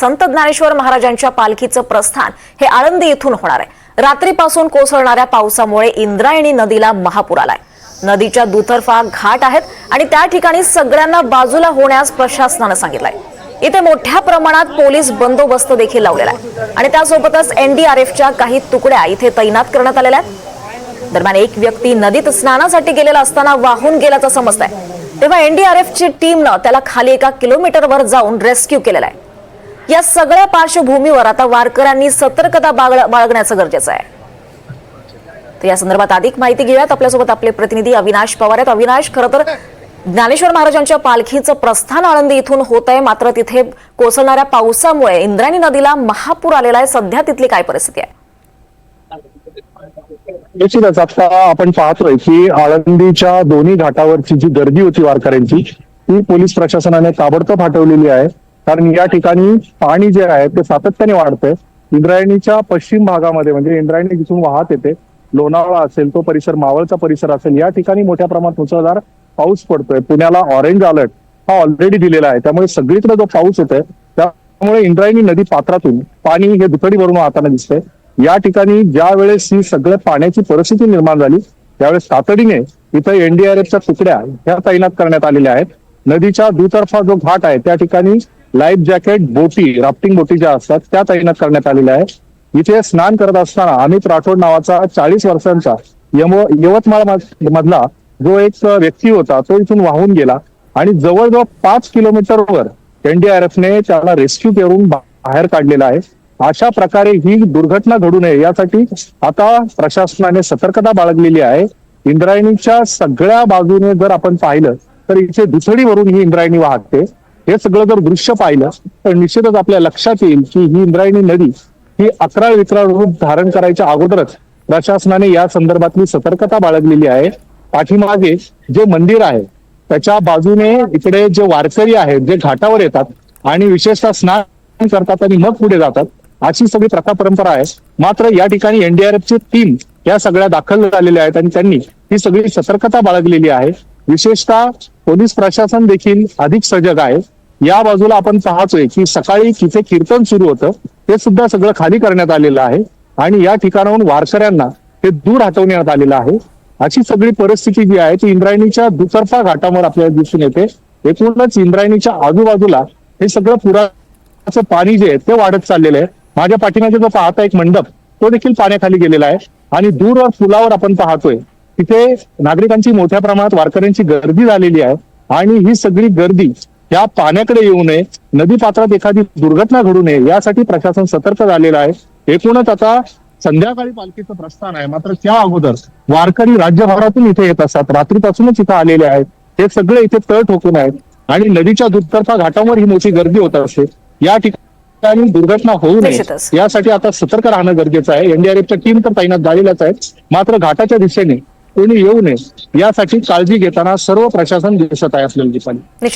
संत ज्ञानेश्वर महाराजांच्या पालखीचं प्रस्थान हे आळंदी इथून होणार आहे. रात्रीपासून कोसळणाऱ्या पावसामुळे इंद्रायणी नदीला महापूर आलाय. नदीच्या दुतर्फा घाट आहेत आणि त्या ठिकाणी सगळ्यांना बाजूला होण्यास प्रशासनानं सांगितलंय. इथे मोठ्या प्रमाणात पोलीस बंदोबस्त देखील लावलेला आहे. आणि त्यासोबतच एनडीआरएफच्या काही तुकड्या इथे तैनात करण्यात आलेल्या आहेत. दरम्यान एक व्यक्ती नदीत स्नानासाठी गेलेला असताना वाहून गेल्याचं समजत आहे तेव्हा एनडीआरएफची टीमनं त्याला खाली एका किलोमीटरवर जाऊन रेस्क्यू केलेला आहे. या सगळ्या पार्श्वभूमीवर आता वारकऱ्यांनी सतर्कता बाळगण्याचं गरजेचं आहे. तर या संदर्भात अधिक माहिती घेऊयात. आपल्यासोबत आपले प्रतिनिधी अविनाश पवार आहेत. अविनाश खरं तर ज्ञानेश्वर महाराजांच्या पालखीचं प्रस्थान आळंदी इथून होत आहे मात्र तिथे कोसळणाऱ्या पावसामुळे इंद्रायणी नदीला महापूर आलेला आहे. सध्या तिथली काय परिस्थिती आहे? निश्चितच आता आपण पाहतोय की आळंदीच्या दोन्ही घाटावरची जी गर्दी होती वारकऱ्यांची ती पोलीस प्रशासनाने ताबडतोब हटवलेली आहे. कारण या ठिकाणी पाणी जे आहे ते सातत्याने वाढतंय. इंद्रायणीच्या पश्चिम भागामध्ये म्हणजे इंद्रायणी जिथून वाहत येते लोणावळा असेल तो परिसर मावळचा परिसर असेल या ठिकाणी मोठ्या प्रमाणात मुसळधार पाऊस पडतोय. पुण्याला ऑरेंज अलर्ट हा ऑलरेडी दिलेला आहे. त्यामुळे सगळीकडे जो पाऊस येतोय त्यामुळे इंद्रायणी नदी पात्रातून पाणी हे दुथडी भरून वाहताना दिसतंय. या ठिकाणी ज्या वेळेस ही सगळ्या पाण्याची परिस्थिती निर्माण झाली त्यावेळेस तातडीने इथं एनडीआरएफच्या तुकड्या ह्या तैनात करण्यात आलेल्या आहेत. नदीच्या दुतर्फा जो घाट आहे त्या ठिकाणी लाईफ जॅकेट बोटी राफ्टिंग बोटी ज्या असतात त्या तैनात करण्यात आलेल्या आहेत. इथे स्नान करत असताना अमित राठोड नावाचा चाळीस वर्षांचा यवतमाळ मधला जो एक व्यक्ती होता तो इथून वाहून गेला आणि जवळजवळ पाच किलोमीटरवर एनडीआरएफने त्याला रेस्क्यू करून बाहेर काढलेला आहे. अशा प्रकारे ही दुर्घटना घडू नये यासाठी आता प्रशासनाने सतर्कता बाळगलेली आहे. इंद्रायणीच्या सगळ्या बाजूने जर आपण पाहिलं तर इथे दुसडीवरून ही इंद्रायणी वाहते. हे सगळं जर दृश्य पाहिलं तर निश्चितच आपल्या लक्षात येईल की ही इंद्रायणी नदी ही अकराळ विक्राळ रूप धारण करायच्या अगोदरच प्रशासनाने या संदर्भातली सतर्कता बाळगलेली आहे. पाठीमागे जे मंदिर आहे त्याच्या बाजूने इकडे जे वारकरी आहेत जे घाटावर येतात आणि विशेषतः स्नान करतात आणि मग पुढे जातात अशी सगळी प्रथा परंपरा आहे. मात्र या ठिकाणी एनडीआरएफची टीम या सगळ्या दाखल झालेल्या आहेत आणि त्यांनी ही सगळी सतर्कता बाळगलेली आहे. विशेषतः पोलीस प्रशासन देखील अधिक सजग आहे. या बाजूला आपण पाहतोय की सकाळी तिथे कीर्तन सुरू होतं. ते सुद्धा सगळं खाली करण्यात आलेलं आहे. आणि या ठिकाणाहून वारकऱ्यांना ते दूर हटवण्यात आलेलं आहे. अशी सगळी परिस्थिती जी आहे ती इंद्रायणीच्या दुतर्फा घाटावर आपल्याला दिसून येते. एकूणच इंद्रायणीच्या आजूबाजूला हे सगळं पुराचं पाणी जे आहे ते वाढत चाललेलं आहे. माझ्या पाठीमागे जो पाहता एक मंडप तो देखील पाण्याखाली गेलेला आहे. आणि दूरवर पुलावर आपण पाहतोय तिथे नागरिकांची मोठ्या प्रमाणात वारकऱ्यांची गर्दी झालेली आहे. आणि ही सगळी गर्दी या पाण्याकडे येऊ नये नदी पात्रात एखादी दुर्घटना घडू नये यासाठी प्रशासन सतर्क झालेलं आहे. एकूणच आता संध्याकाळी पालखीचं प्रस्थान आहे. मात्र त्या अगोदर वारकरी राज्यभरातून इथे येत असतात. रात्रीपासूनच इथे आलेले आहेत. हे सगळे इथे तळ ठोकून आहेत. आणि नदीच्या दुतर्फा घाटावर ही मोठी गर्दी होत असते. या ठिकाणी दुर्घटना होऊ. नये. यासाठी आता सतर्क राहणं गरजेचं आहे. एनडीआरएफच्या टीम तर तैनात झालेल्याच आहेत. मात्र घाटाच्या दिशेने कोणी येऊ नये यासाठी काळजी घेताना सर्व प्रशासन दिसत आहे असलेली दिपाली